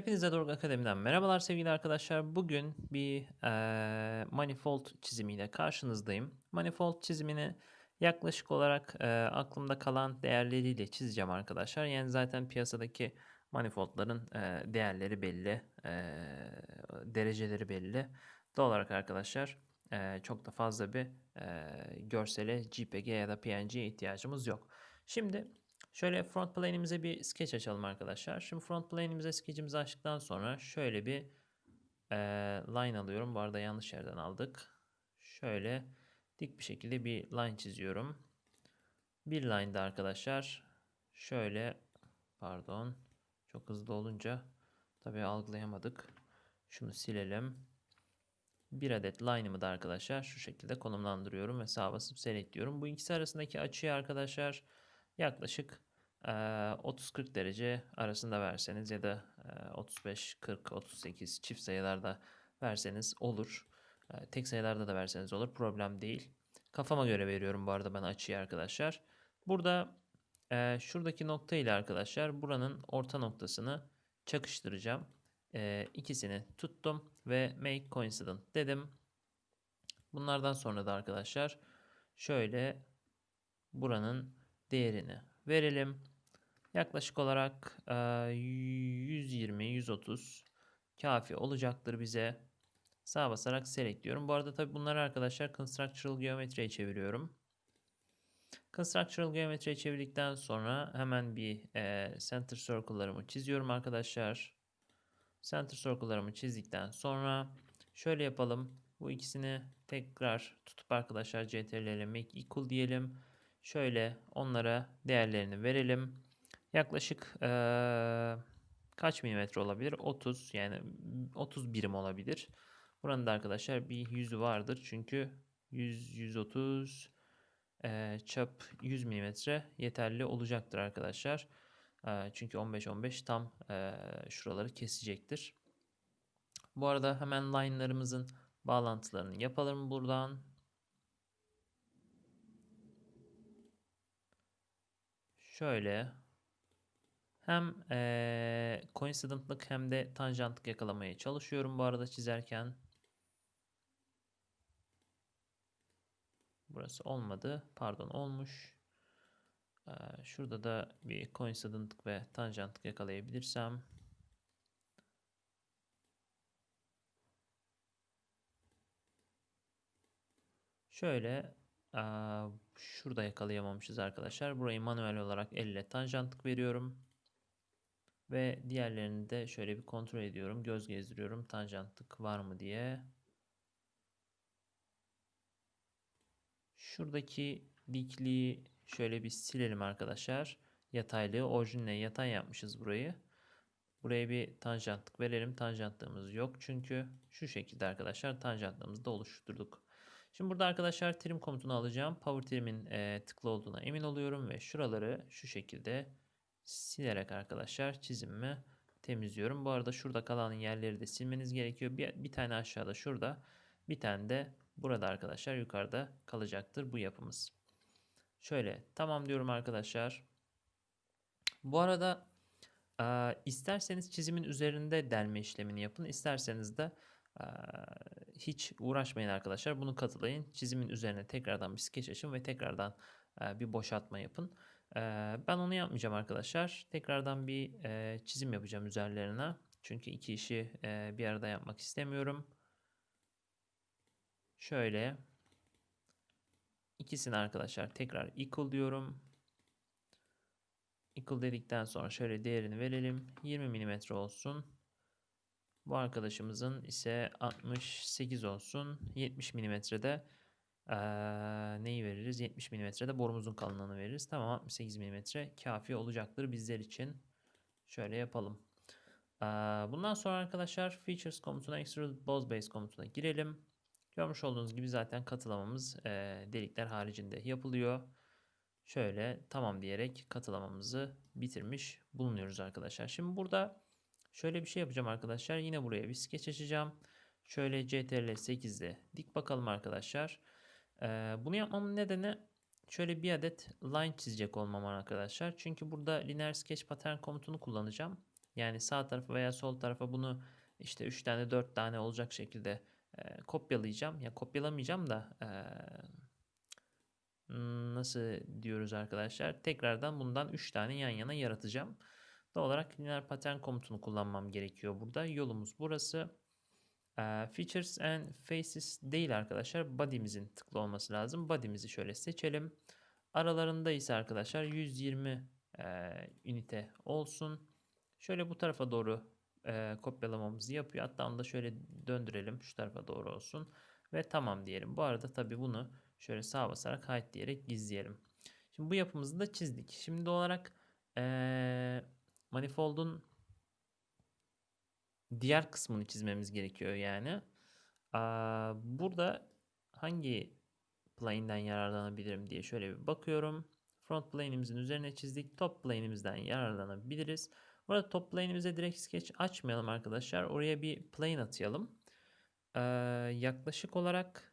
Hepinize Doruk Akademi'den merhabalar sevgili arkadaşlar. Bugün bir eee, manifold çizimiyle karşınızdayım. Manifold çizimini yaklaşık olarak eee, aklımda kalan değerleriyle çizeceğim arkadaşlar. Yani zaten piyasadaki manifoldların eee, değerleri belli, eee, dereceleri belli. Doğal olarak arkadaşlar eee, çok da fazla bir eee, görsele JPG ya da PNG'ye ihtiyacımız yok. Şimdi Şöyle front plane'imize bir sketch açalım arkadaşlar. Şimdi front plane'imize sketch'imizi açtıktan sonra şöyle bir e, line alıyorum. Bu arada yanlış yerden aldık. Şöyle dik bir şekilde bir line çiziyorum. Bir line'da arkadaşlar şöyle pardon çok hızlı olunca tabii algılayamadık. Şunu silelim. Bir adet line'ımı da arkadaşlar şu şekilde konumlandırıyorum ve sağ basıp select diyorum. Bu ikisi arasındaki açıyı arkadaşlar yaklaşık 30-40 derece arasında verseniz ya da 35, 40, 38 çift sayılarda verseniz olur. Tek sayılarda da verseniz olur. Problem değil. Kafama göre veriyorum bu arada ben açıyı arkadaşlar. Burada şuradaki nokta ile arkadaşlar buranın orta noktasını çakıştıracağım. İkisini tuttum ve make coincident dedim. Bunlardan sonra da arkadaşlar şöyle buranın değerini verelim. Yaklaşık olarak 120-130 kafi olacaktır bize. Sağ basarak select diyorum. Bu arada tabi bunları arkadaşlar Constructural Geometry'ye çeviriyorum. Constructural Geometry'ye çevirdikten sonra hemen bir e, Center Circle'larımı çiziyorum arkadaşlar. Center Circle'larımı çizdikten sonra şöyle yapalım. Bu ikisini tekrar tutup arkadaşlar CTRL ile make equal diyelim. Şöyle onlara değerlerini verelim. Yaklaşık ee, kaç milimetre olabilir? 30 yani 30 birim olabilir. Buranın da arkadaşlar bir yüzü vardır. Çünkü 100 130 e, çap 100 milimetre yeterli olacaktır arkadaşlar. E, çünkü 15 15 tam e, şuraları kesecektir. Bu arada hemen line'larımızın bağlantılarını yapalım buradan. Şöyle hem ee, coincident'lık hem de tanjantlık yakalamaya çalışıyorum bu arada çizerken. Burası olmadı. Pardon olmuş. Ee, şurada da bir coincident'lık ve tanjantlık yakalayabilirsem. Şöyle şurada yakalayamamışız arkadaşlar. Burayı manuel olarak elle tanjantlık veriyorum. Ve diğerlerini de şöyle bir kontrol ediyorum. Göz gezdiriyorum. Tanjantlık var mı diye. Şuradaki dikliği şöyle bir silelim arkadaşlar. Yataylığı orijinle yatay yapmışız burayı. Buraya bir tanjantlık verelim. Tanjantlığımız yok çünkü şu şekilde arkadaşlar tanjantlığımızı da oluşturduk. Şimdi burada arkadaşlar trim komutunu alacağım. Power trim'in e, tıklı olduğuna emin oluyorum ve şuraları şu şekilde silerek arkadaşlar çizimimi temizliyorum. Bu arada şurada kalan yerleri de silmeniz gerekiyor. Bir, bir tane aşağıda şurada bir tane de burada arkadaşlar yukarıda kalacaktır bu yapımız. Şöyle tamam diyorum arkadaşlar. Bu arada e, isterseniz çizimin üzerinde delme işlemini yapın. İsterseniz de hiç uğraşmayın arkadaşlar. Bunu katılayın. Çizimin üzerine tekrardan bir sketch açın ve tekrardan bir boşaltma yapın. Ben onu yapmayacağım arkadaşlar. Tekrardan bir çizim yapacağım üzerlerine. Çünkü iki işi bir arada yapmak istemiyorum. Şöyle ikisini arkadaşlar tekrar equal diyorum. Equal dedikten sonra şöyle değerini verelim. 20 mm olsun. Bu arkadaşımızın ise 68 olsun. 70 mm'de ee, neyi veririz? 70 mm'de borumuzun kalınlığını veririz. Tamam 68 mm kafi olacaktır bizler için. Şöyle yapalım. Ee, bundan sonra arkadaşlar Features komutuna Extrude Boss Base komutuna girelim. Görmüş olduğunuz gibi zaten katılamamız e, delikler haricinde yapılıyor. Şöyle tamam diyerek katılamamızı bitirmiş bulunuyoruz arkadaşlar. Şimdi burada şöyle bir şey yapacağım arkadaşlar. Yine buraya bir sketch açacağım. Şöyle CTRL 8'de dik bakalım arkadaşlar. Ee, bunu yapmamın nedeni şöyle bir adet line çizecek olmam arkadaşlar. Çünkü burada linear sketch pattern komutunu kullanacağım. Yani sağ tarafa veya sol tarafa bunu işte 3 tane 4 tane olacak şekilde e, kopyalayacağım. Ya kopyalamayacağım da e, nasıl diyoruz arkadaşlar? Tekrardan bundan 3 tane yan yana yaratacağım. Doğal olarak linear pattern komutunu kullanmam gerekiyor burada. Yolumuz burası. E, features and faces değil arkadaşlar. Body'mizin tıklı olması lazım. Body'mizi şöyle seçelim. Aralarında ise arkadaşlar 120 e, ünite olsun. Şöyle bu tarafa doğru e, kopyalamamızı yapıyor. Hatta onu da şöyle döndürelim. Şu tarafa doğru olsun. Ve tamam diyelim. Bu arada tabi bunu şöyle sağ basarak hide diyerek gizleyelim. Şimdi bu yapımızı da çizdik. Şimdi olarak e, manifold'un diğer kısmını çizmemiz gerekiyor yani. Burada hangi plane'den yararlanabilirim diye şöyle bir bakıyorum. Front plane'imizin üzerine çizdik. Top plane'imizden yararlanabiliriz. Burada top plane'imize direkt sketch açmayalım arkadaşlar. Oraya bir plane atayalım. Yaklaşık olarak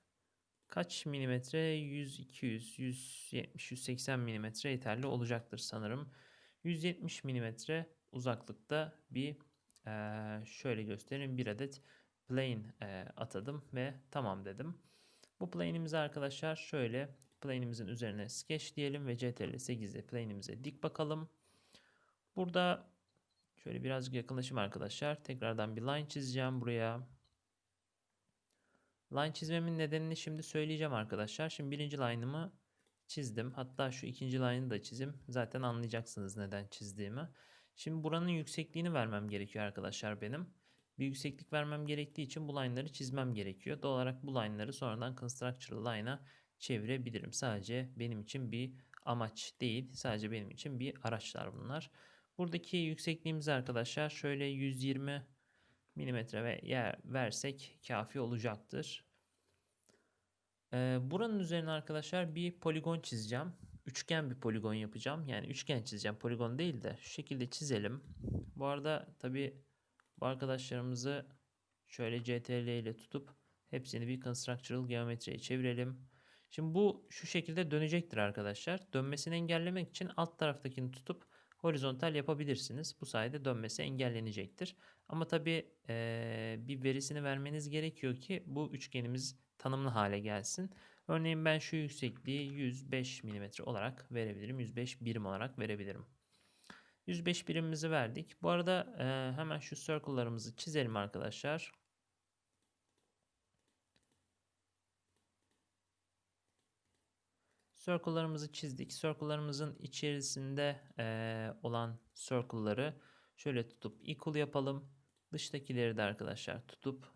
kaç milimetre? 100, 200, 170, 180 milimetre yeterli olacaktır sanırım. 170 milimetre uzaklıkta bir e, şöyle göstereyim bir adet plane e, atadım ve tamam dedim. Bu plane'imizi arkadaşlar şöyle plane'imizin üzerine sketch diyelim ve ctrl 8'de plane'imize dik bakalım. Burada şöyle birazcık yakınlaşım arkadaşlar. Tekrardan bir line çizeceğim buraya. Line çizmemin nedenini şimdi söyleyeceğim arkadaşlar. Şimdi birinci line'ımı çizdim. Hatta şu ikinci line'ı da çizim. Zaten anlayacaksınız neden çizdiğimi. Şimdi buranın yüksekliğini vermem gerekiyor arkadaşlar benim bir yükseklik vermem gerektiği için bu line'ları çizmem gerekiyor. Doğal olarak bu line'ları sonradan constructural line'a çevirebilirim. Sadece benim için bir amaç değil. Sadece benim için bir araçlar bunlar. Buradaki yüksekliğimizi arkadaşlar şöyle 120 milimetre ve yer versek kafi olacaktır. Ee, buranın üzerine arkadaşlar bir poligon çizeceğim. Üçgen bir poligon yapacağım. Yani üçgen çizeceğim. Poligon değil de şu şekilde çizelim. Bu arada tabi bu arkadaşlarımızı şöyle CTRL ile tutup hepsini bir constructural geometriye çevirelim. Şimdi bu şu şekilde dönecektir arkadaşlar. Dönmesini engellemek için alt taraftakini tutup horizontal yapabilirsiniz. Bu sayede dönmesi engellenecektir. Ama tabi e, bir verisini vermeniz gerekiyor ki bu üçgenimiz tanımlı hale gelsin. Örneğin ben şu yüksekliği 105 mm olarak verebilirim. 105 birim olarak verebilirim. 105 birimimizi verdik. Bu arada e, hemen şu circle'larımızı çizelim arkadaşlar. Circle'larımızı çizdik. Circle'larımızın içerisinde e, olan circle'ları şöyle tutup equal yapalım. Dıştakileri de arkadaşlar tutup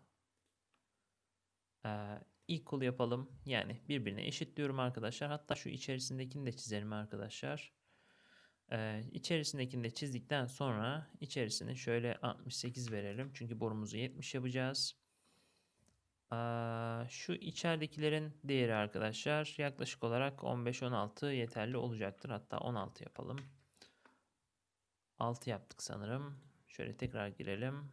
e, equal yapalım. Yani birbirine eşitliyorum arkadaşlar. Hatta şu içerisindekini de çizelim arkadaşlar. Ee, içerisindekini de çizdikten sonra içerisine şöyle 68 verelim. Çünkü borumuzu 70 yapacağız. Ee, şu içeridekilerin değeri arkadaşlar yaklaşık olarak 15-16 yeterli olacaktır. Hatta 16 yapalım. 6 yaptık sanırım. Şöyle tekrar girelim.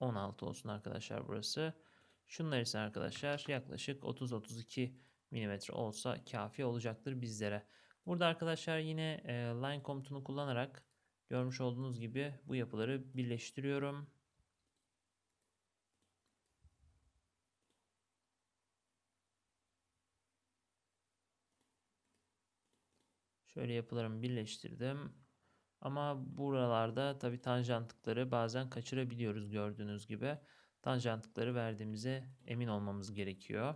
...16 olsun arkadaşlar burası. Şunlar ise arkadaşlar yaklaşık 30-32 mm olsa kafi olacaktır bizlere. Burada arkadaşlar yine e, line komutunu kullanarak görmüş olduğunuz gibi bu yapıları birleştiriyorum. Şöyle yapılarımı birleştirdim. Ama buralarda tabi tanjantlıkları bazen kaçırabiliyoruz gördüğünüz gibi tanjantlıkları verdiğimize emin olmamız gerekiyor.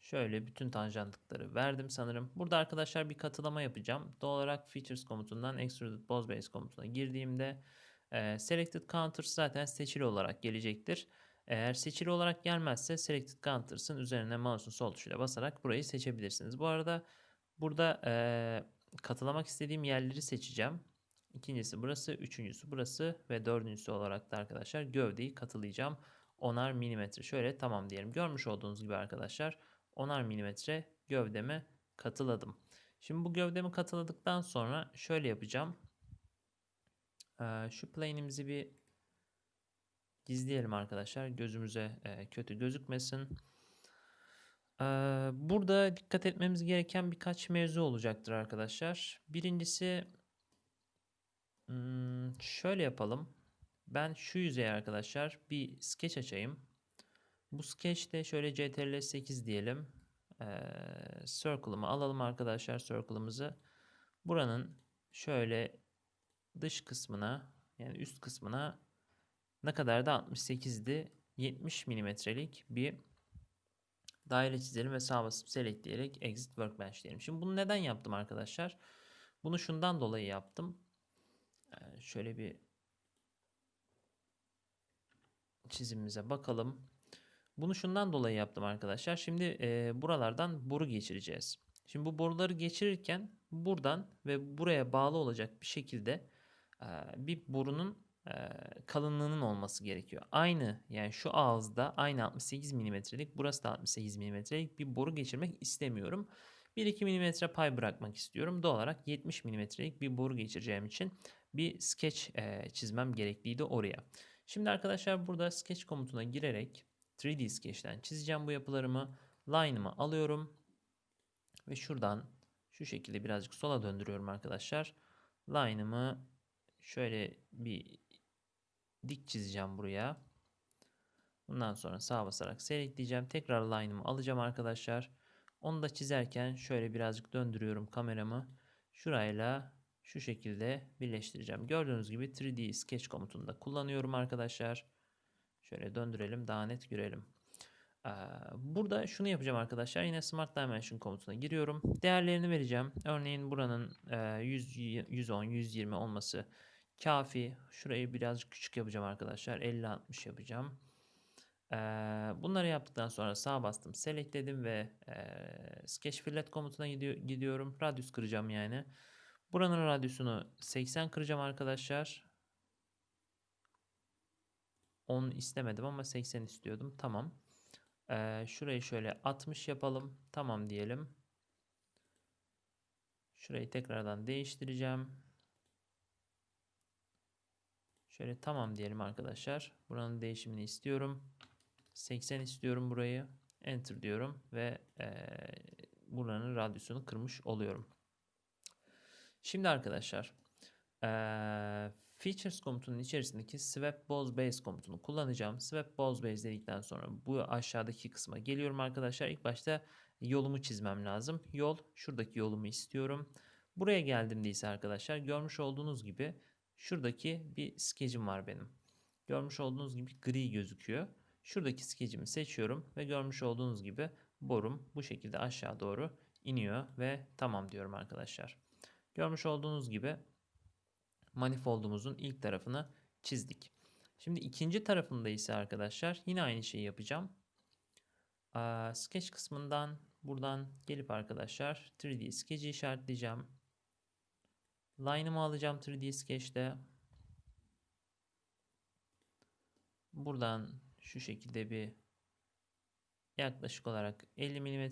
Şöyle bütün tanjantlıkları verdim sanırım. Burada arkadaşlar bir katılama yapacağım. Doğal olarak features komutundan extruded boss base komutuna girdiğimde e, selected counters zaten seçili olarak gelecektir. Eğer seçili olarak gelmezse selected counters'ın üzerine mouse'un sol tuşuyla basarak burayı seçebilirsiniz. Bu arada burada e, katılamak istediğim yerleri seçeceğim. İkincisi burası, üçüncüsü burası ve dördüncüsü olarak da arkadaşlar gövdeyi katılayacağım. Onar milimetre. Şöyle tamam diyelim. Görmüş olduğunuz gibi arkadaşlar onar milimetre gövdeme katıladım. Şimdi bu gövdemi katıladıktan sonra şöyle yapacağım. Şu plane'imizi bir gizleyelim arkadaşlar. Gözümüze kötü gözükmesin. Burada dikkat etmemiz gereken birkaç mevzu olacaktır arkadaşlar. Birincisi hmm, şöyle yapalım. Ben şu yüzeye arkadaşlar bir sketch açayım. Bu sketch'te şöyle CTRL 8 diyelim. Circle'ımı alalım arkadaşlar circle'ımızı. Buranın şöyle dış kısmına yani üst kısmına ne kadar da 68'di 70 milimetrelik bir daire çizelim ve sağ basıp select diyerek exit workbench diyelim. Şimdi bunu neden yaptım arkadaşlar? Bunu şundan dolayı yaptım. Ee, şöyle bir çizimimize bakalım. Bunu şundan dolayı yaptım arkadaşlar. Şimdi e, buralardan boru geçireceğiz. Şimdi bu boruları geçirirken buradan ve buraya bağlı olacak bir şekilde e, bir borunun kalınlığının olması gerekiyor. Aynı yani şu ağızda aynı 68 milimetrelik burası da 68 milimetrelik bir boru geçirmek istemiyorum. 1-2 milimetre pay bırakmak istiyorum. Doğal olarak 70 milimetrelik bir boru geçireceğim için bir sketch e, çizmem gerekliydi oraya. Şimdi arkadaşlar burada sketch komutuna girerek 3D sketch'ten çizeceğim bu yapılarımı. Line'ımı alıyorum. Ve şuradan şu şekilde birazcık sola döndürüyorum arkadaşlar. Line'ımı şöyle bir dik çizeceğim buraya. Bundan sonra sağa basarak selekteyeceğim. Tekrar line'ımı alacağım arkadaşlar. Onu da çizerken şöyle birazcık döndürüyorum kameramı. Şurayla şu şekilde birleştireceğim. Gördüğünüz gibi 3D Sketch komutunda kullanıyorum arkadaşlar. Şöyle döndürelim daha net görelim. Burada şunu yapacağım arkadaşlar. Yine Smart Dimension komutuna giriyorum. Değerlerini vereceğim. Örneğin buranın 100, 110, 120 olması kafi. Şurayı birazcık küçük yapacağım arkadaşlar. 50-60 yapacağım. Bunları yaptıktan sonra sağ bastım. Select dedim ve Sketch Fillet komutuna gidiyorum. Radius kıracağım yani. Buranın radyusunu 80 kıracağım arkadaşlar. 10 istemedim ama 80 istiyordum. Tamam. Ee, şurayı şöyle 60 yapalım. Tamam diyelim. Şurayı tekrardan değiştireceğim. Şöyle tamam diyelim arkadaşlar. Buranın değişimini istiyorum. 80 istiyorum burayı. Enter diyorum ve e, buranın radyusunu kırmış oluyorum. Şimdi arkadaşlar e, Features komutunun içerisindeki swap boz base komutunu kullanacağım. Swap boz base dedikten sonra bu aşağıdaki kısma geliyorum arkadaşlar. İlk başta yolumu çizmem lazım. Yol şuradaki yolumu istiyorum. Buraya geldiğimde ise arkadaşlar görmüş olduğunuz gibi şuradaki bir skecim var benim. Görmüş olduğunuz gibi gri gözüküyor. Şuradaki skecimi seçiyorum ve görmüş olduğunuz gibi borum bu şekilde aşağı doğru iniyor ve tamam diyorum arkadaşlar. Görmüş olduğunuz gibi manifoldumuzun ilk tarafını çizdik. Şimdi ikinci tarafında ise arkadaşlar yine aynı şeyi yapacağım. sketch kısmından buradan gelip arkadaşlar 3D Sketch'i işaretleyeceğim. Line'ımı alacağım 3D Sketch'te. Buradan şu şekilde bir yaklaşık olarak 50 mm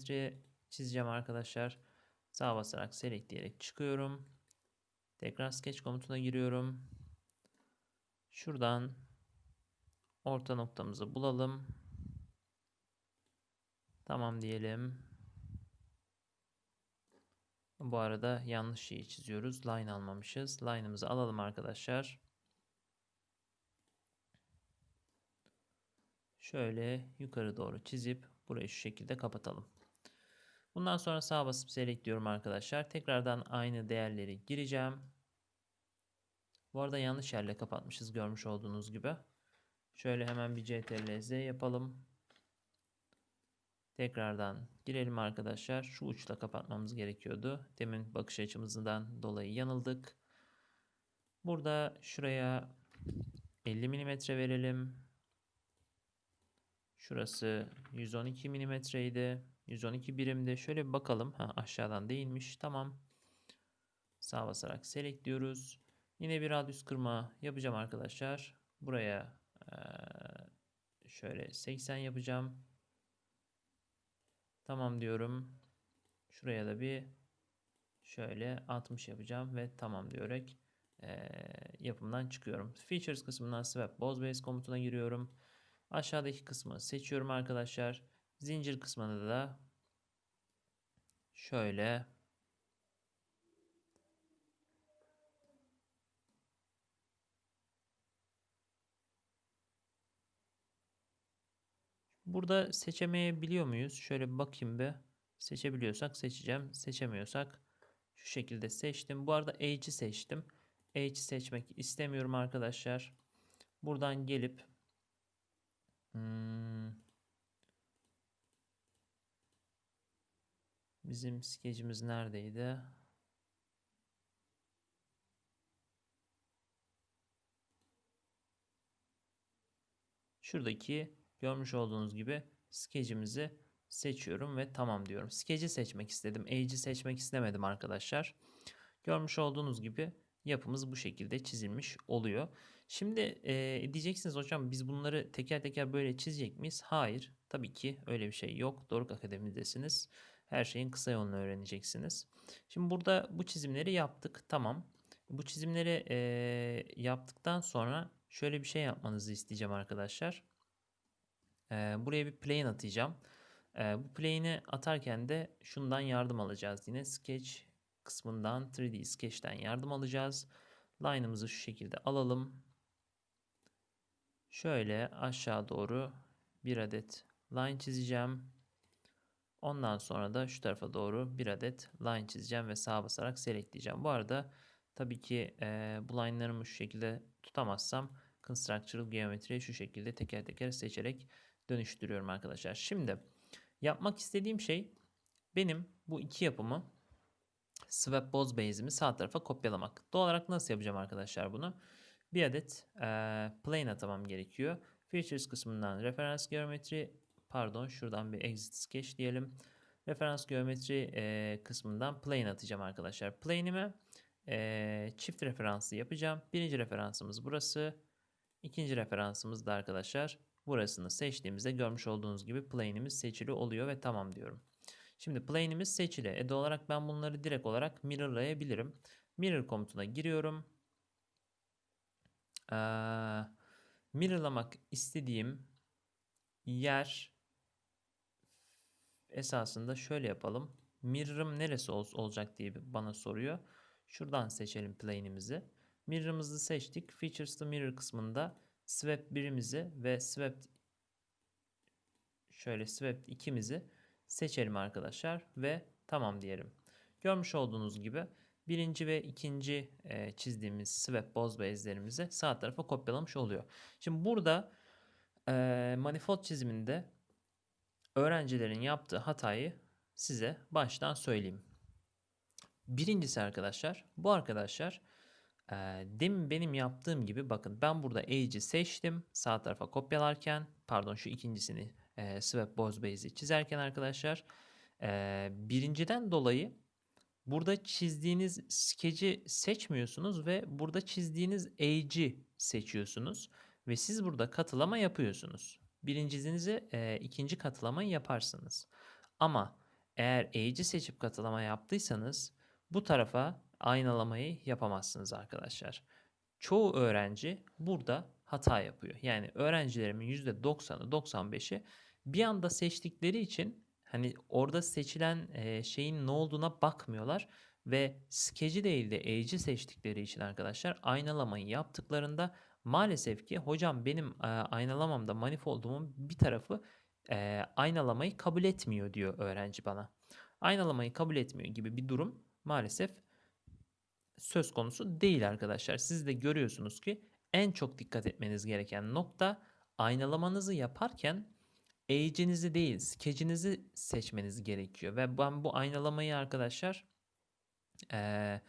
çizeceğim arkadaşlar. Sağ basarak select diyerek çıkıyorum. Tekrar sketch komutuna giriyorum. Şuradan orta noktamızı bulalım. Tamam diyelim. Bu arada yanlış şeyi çiziyoruz. Line almamışız. Line'ımızı alalım arkadaşlar. Şöyle yukarı doğru çizip burayı şu şekilde kapatalım. Bundan sonra sağ basıp select diyorum arkadaşlar. Tekrardan aynı değerleri gireceğim. Bu arada yanlış yerle kapatmışız görmüş olduğunuz gibi. Şöyle hemen bir CTRL Z yapalım. Tekrardan girelim arkadaşlar. Şu uçla kapatmamız gerekiyordu. Demin bakış açımızdan dolayı yanıldık. Burada şuraya 50 mm verelim. Şurası 112 mm idi. 112 birimde. Şöyle bir bakalım. Ha, aşağıdan değilmiş. Tamam. Sağ basarak select diyoruz. Yine bir radyus kırma yapacağım arkadaşlar. Buraya şöyle 80 yapacağım. Tamam diyorum. Şuraya da bir şöyle 60 yapacağım ve tamam diyerek yapımdan çıkıyorum. Features kısmından swap boz base komutuna giriyorum. Aşağıdaki kısmı seçiyorum arkadaşlar. Zincir kısmında da Şöyle Burada seçemeyebiliyor muyuz? Şöyle bakayım bir. Seçebiliyorsak seçeceğim. Seçemiyorsak şu şekilde seçtim. Bu arada H'i seçtim. H seçmek istemiyorum arkadaşlar. Buradan gelip hmm, bizim skecimiz neredeydi? Şuradaki görmüş olduğunuz gibi skecimizi seçiyorum ve tamam diyorum. Skeci seçmek istedim. Age'i seçmek istemedim arkadaşlar. Görmüş olduğunuz gibi yapımız bu şekilde çizilmiş oluyor. Şimdi e, diyeceksiniz hocam biz bunları teker teker böyle çizecek miyiz? Hayır. Tabii ki öyle bir şey yok. Doruk Akademi'desiniz. Her şeyin kısa yolunu öğreneceksiniz. Şimdi burada bu çizimleri yaptık. Tamam. Bu çizimleri e, yaptıktan sonra şöyle bir şey yapmanızı isteyeceğim arkadaşlar. E, buraya bir plane atacağım. E, bu plane'i atarken de şundan yardım alacağız. Yine sketch kısmından 3D Sketch'ten yardım alacağız. Line'ımızı şu şekilde alalım. Şöyle aşağı doğru bir adet line çizeceğim. Ondan sonra da şu tarafa doğru bir adet line çizeceğim ve sağa basarak selectleyeceğim. Bu arada tabii ki e, bu line'larımı şu şekilde tutamazsam Constructural Geometry'yi şu şekilde teker teker seçerek dönüştürüyorum arkadaşlar. Şimdi yapmak istediğim şey benim bu iki yapımı swap boz base'imi sağ tarafa kopyalamak. Doğal olarak nasıl yapacağım arkadaşlar bunu? Bir adet e, plane atamam gerekiyor. Features kısmından referans geometri pardon şuradan bir exit sketch diyelim. Referans geometri e, kısmından plane atacağım arkadaşlar. Plane'ime e, çift referanslı yapacağım. Birinci referansımız burası. İkinci referansımız da arkadaşlar burasını seçtiğimizde görmüş olduğunuz gibi plane'imiz seçili oluyor ve tamam diyorum. Şimdi plane'imiz seçili. E doğal olarak ben bunları direkt olarak mirrorlayabilirim. Mirror komutuna giriyorum. Ee, mirrorlamak istediğim yer esasında şöyle yapalım. Mirror'ım neresi ol olacak diye bana soruyor. Şuradan seçelim plane'imizi. Mirror'ımızı seçtik. Features to Mirror kısmında swap 1'imizi ve swap şöyle swap 2'mizi seçelim arkadaşlar ve tamam diyelim. Görmüş olduğunuz gibi birinci ve ikinci e, çizdiğimiz swap boz base'lerimizi sağ tarafa kopyalamış oluyor. Şimdi burada e, manifold çiziminde öğrencilerin yaptığı hatayı size baştan söyleyeyim. Birincisi arkadaşlar bu arkadaşlar demin benim yaptığım gibi bakın ben burada Age'i seçtim sağ tarafa kopyalarken pardon şu ikincisini e, swap boz base'i çizerken arkadaşlar e, birinciden dolayı burada çizdiğiniz skeci seçmiyorsunuz ve burada çizdiğiniz age'i seçiyorsunuz ve siz burada katılama yapıyorsunuz. Birincinizi e, ikinci katılamayı yaparsınız. Ama eğer age'i seçip katılama yaptıysanız bu tarafa aynalamayı yapamazsınız arkadaşlar. Çoğu öğrenci burada hata yapıyor. Yani öğrencilerimin %90'ı 95'i bir anda seçtikleri için hani orada seçilen e, şeyin ne olduğuna bakmıyorlar ve skeci değil de age'i seçtikleri için arkadaşlar aynalamayı yaptıklarında maalesef ki hocam benim e, aynalamamda manifoldumun bir tarafı e, aynalamayı kabul etmiyor diyor öğrenci bana. Aynalamayı kabul etmiyor gibi bir durum maalesef söz konusu değil arkadaşlar. Siz de görüyorsunuz ki en çok dikkat etmeniz gereken nokta aynalamanızı yaparken age'inizi değil skecinizi seçmeniz gerekiyor. Ve ben bu aynalamayı arkadaşlar ee,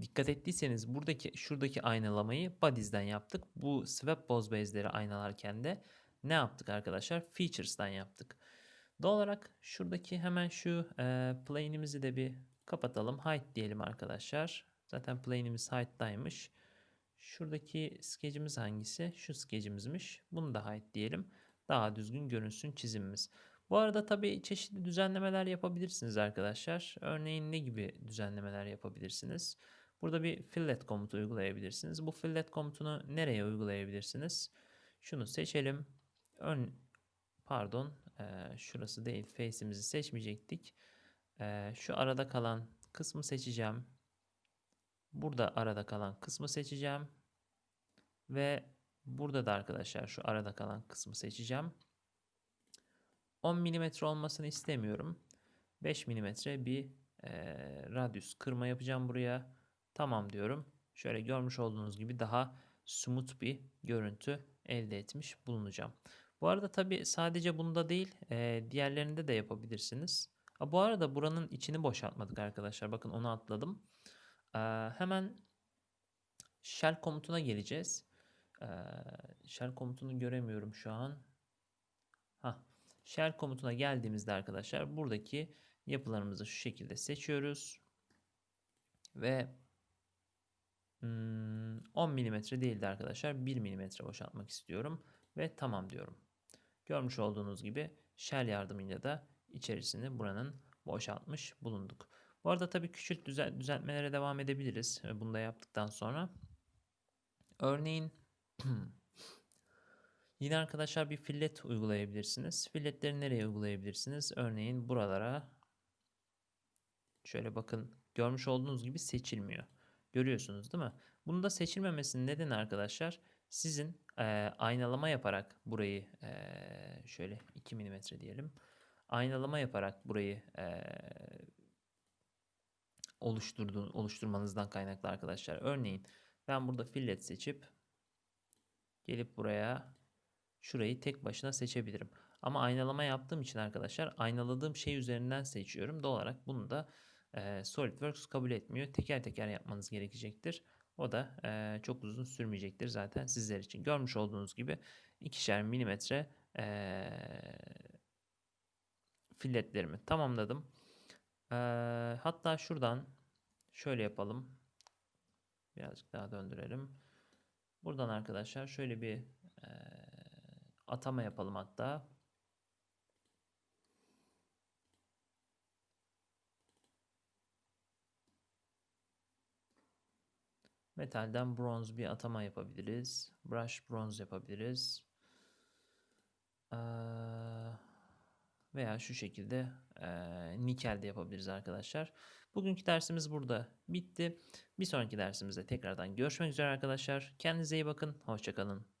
dikkat ettiyseniz buradaki şuradaki aynalamayı bodies'den yaptık. Bu swap boz base'leri aynalarken de ne yaptık arkadaşlar? Features'dan yaptık. Doğal olarak şuradaki hemen şu e, plane'imizi de bir kapatalım. Height diyelim arkadaşlar. Zaten plane'imiz height'taymış. Şuradaki skecimiz hangisi? Şu skecimizmiş. Bunu da height diyelim. Daha düzgün görünsün çizimimiz. Bu arada tabii çeşitli düzenlemeler yapabilirsiniz arkadaşlar. Örneğin ne gibi düzenlemeler yapabilirsiniz? Burada bir fillet komutu uygulayabilirsiniz. Bu fillet komutunu nereye uygulayabilirsiniz? Şunu seçelim. Ön, pardon, e, şurası değil. Face'imizi seçmeyecektik. Ee, şu arada kalan kısmı seçeceğim. Burada arada kalan kısmı seçeceğim. Ve burada da arkadaşlar şu arada kalan kısmı seçeceğim. 10 mm olmasını istemiyorum. 5 mm bir e, radyus kırma yapacağım buraya. Tamam diyorum. Şöyle görmüş olduğunuz gibi daha smooth bir görüntü elde etmiş bulunacağım. Bu arada tabi sadece bunda değil e, diğerlerinde de yapabilirsiniz. Ha, bu arada buranın içini boşaltmadık arkadaşlar. Bakın onu atladım. E, hemen shell komutuna geleceğiz. E, shell komutunu göremiyorum şu an. Ha, shell komutuna geldiğimizde arkadaşlar buradaki yapılarımızı şu şekilde seçiyoruz. Ve 10 mm değildi arkadaşlar. 1 mm boşaltmak istiyorum. Ve tamam diyorum. Görmüş olduğunuz gibi shell yardımıyla da içerisini buranın boşaltmış bulunduk. Bu arada tabii düzelt düzeltmelere devam edebiliriz. Bunu da yaptıktan sonra. Örneğin yine arkadaşlar bir fillet uygulayabilirsiniz. Filletleri nereye uygulayabilirsiniz? Örneğin buralara şöyle bakın görmüş olduğunuz gibi seçilmiyor. Görüyorsunuz değil mi? Bunu da seçilmemesinin nedeni arkadaşlar sizin e, aynalama yaparak burayı e, şöyle 2 mm diyelim. Aynalama yaparak burayı e, oluşturduğun, oluşturmanızdan kaynaklı arkadaşlar. Örneğin ben burada fillet seçip gelip buraya şurayı tek başına seçebilirim. Ama aynalama yaptığım için arkadaşlar aynaladığım şey üzerinden seçiyorum. Doğal olarak bunu da e, SolidWorks kabul etmiyor. Teker teker yapmanız gerekecektir. O da e, çok uzun sürmeyecektir zaten sizler için. Görmüş olduğunuz gibi ikişer milimetre e, filletlerimi tamamladım. E, hatta şuradan şöyle yapalım. Birazcık daha döndürelim. Buradan arkadaşlar şöyle bir e, atama yapalım hatta. Metalden bronz bir atama yapabiliriz. Brush bronz yapabiliriz. Ee, veya şu şekilde e, nikel de yapabiliriz arkadaşlar. Bugünkü dersimiz burada bitti. Bir sonraki dersimizde tekrardan görüşmek üzere arkadaşlar. Kendinize iyi bakın. Hoşçakalın.